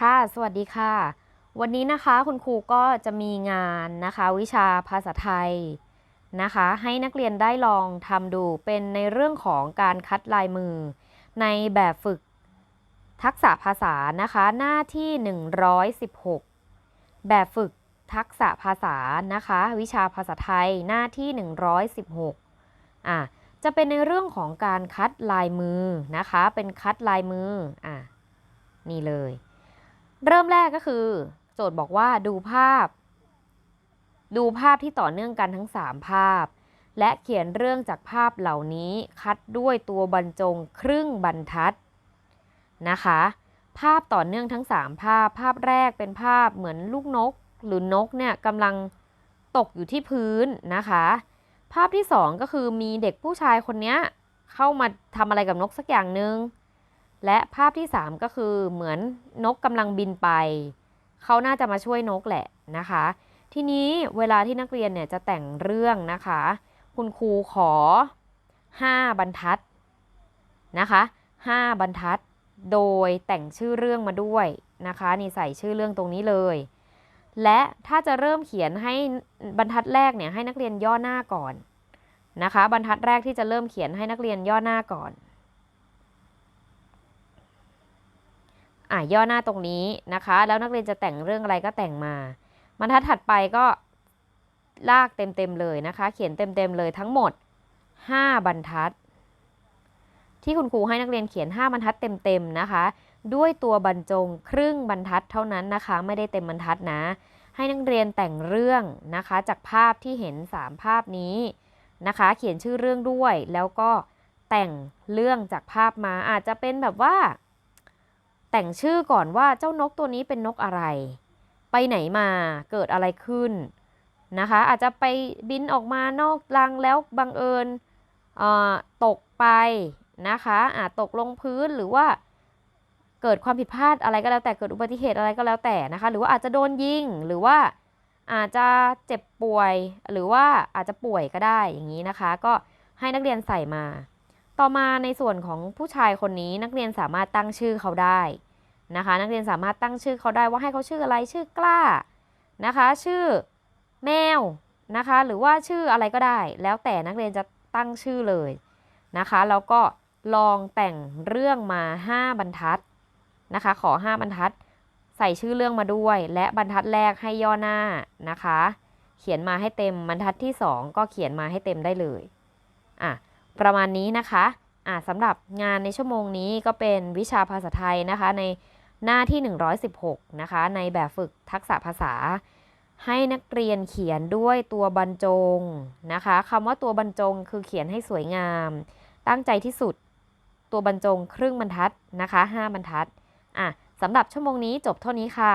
ค่ะ สวัสดีค่ะ วันนี้นะคะคุณครูก็จะมีงานนะคะ วิชาภาษาไทยนะคะ ให้นักเรียนได้ลองทำดูเป็นในเรื่องของการคัดลายมือ ในแบบฝึกทักษะภาษานะคะ หน้าที่ 116 แบบฝึกทักษะภาษานะคะ วิชาภาษาไทยหน้าที่ 116อะจะเป็นในเรื่องของการคัดลายมือนะคะ เป็นคัดลายมืออะนี่เลย เริ่มแรกก็คือ โจทย์บอกว่าดูภาพ ดูภาพที่ต่อเนื่องกันทั้ง 3 ภาพ และเขียนเรื่องจากภาพเหล่านี้คัดด้วยตัวบรรจงครึ่งบรรทัดนะคะ ภาพต่อเนื่องทั้ง 3 ภาพ ภาพแรกเป็นภาพเหมือนลูกนก หรือนกเนี่ยกำลังตกอยู่ที่พื้นนะคะ ภาพที่ 2 ก็คือมีเด็กผู้ชายคนนี้เข้ามาทำอะไรกับนกสักอย่างหนึ่ง และภาพที่ 3 ก็คือเหมือนนกกำลังบินไป เขาน่าจะมาช่วยนกแหละนะคะ ทีนี้เวลาที่นักเรียนเนี่ยจะแต่งเรื่องนะคะ คุณครูขอ 5 บรรทัดนะคะ5บรรทัดโดยแต่งชื่อเรื่องมาด้วยนะคะนี่ใส่ชื่อเรื่องตรงนี้เลย และถ้าจะเริ่มเขียนให้บรรทัดแรกเนี่ยให้นักเรียนย่อหน้าก่อนนะคะ บรรทัดแรกที่จะเริ่มเขียนให้นักเรียนย่อหน้าก่อน อะย่อหน้าตรงนี้นะคะ แล้วนักเรียนจะแต่งเรื่องอะไรก็แต่งมาบรรทัดถัดไปก็ลากเต็มๆเลยนะคะ เขียนเต็มๆเลยทั้งหมด 5 บรรทัด ที่คุณครูให้นักเรียนเขียน 5 บรรทัดเต็มๆนะคะ ด้วยตัวบรรจงครึ่งบรรทัดเท่านั้นนะคะ ไม่ได้เต็มบรรทัดนะ ให้นักเรียนแต่งเรื่องนะคะ จากภาพที่เห็น 3 ภาพนี้นะคะ เขียนชื่อเรื่องด้วยแล้วก็แต่งเรื่องจากภาพมาอาจจะเป็นแบบว่า แต่งชื่อก่อนว่าเจ้านกตัวนี้เป็นนกอะไร ไปไหนมาเกิดอะไรขึ้นนะคะ อาจจะไปบินออกมานอกรังแล้วบังเอิญตกไปนะคะอาจตกลงพื้นหรือว่าเกิดความผิดพลาดอะไรก็แล้วแต่เกิดอุบัติเหตุอะไรก็แล้วแต่นะคะ หรือว่าอาจจะโดนยิงหรือว่าอาจจะเจ็บป่วย หรือว่าอาจจะป่วยก็ได้อย่างนี้นะคะ ก็ให้นักเรียนใส่มา ต่อมาในส่วนของผู้ชายคนนี้นักเรียนสามารถตั้งชื่อเขาได้ นะคะ นักเรียนสามารถตั้งชื่อเขาได้ว่าให้เขาชื่ออะไรชื่อกล้านะคะ ชื่อแมวนะคะ หรือว่าชื่ออะไรก็ได้ แล้วแต่นักเรียนจะตั้งชื่อเลยนะคะ แล้วก็ลองแต่งเรื่องมา 5 บรรทัดนะคะ ขอ 5 บรรทัด ใส่ชื่อเรื่องมาด้วย และบรรทัดแรกให้ย่อหน้านะคะ เขียนมาให้เต็มบรรทัดที่ 2 ก็เขียนมาให้เต็มได้เลยอะประมาณนี้นะคะอ่าสำหรับงานในชั่วโมงนี้ก็เป็นวิชาภาษาไทยนะคะใน หน้าที่ 116 นะคะ ในแบบฝึกทักษะภาษา ให้นักเรียนเขียนด้วยตัวบรรจงนะคะคำว่าตัวบรรจงคือเขียนให้สวยงาม ตั้งใจที่สุด ตัวบรรจงครึ่งบรรทัดนะคะ 5 บรรทัดอะสำหรับชั่วโมงนี้จบเท่านี้ค่ะ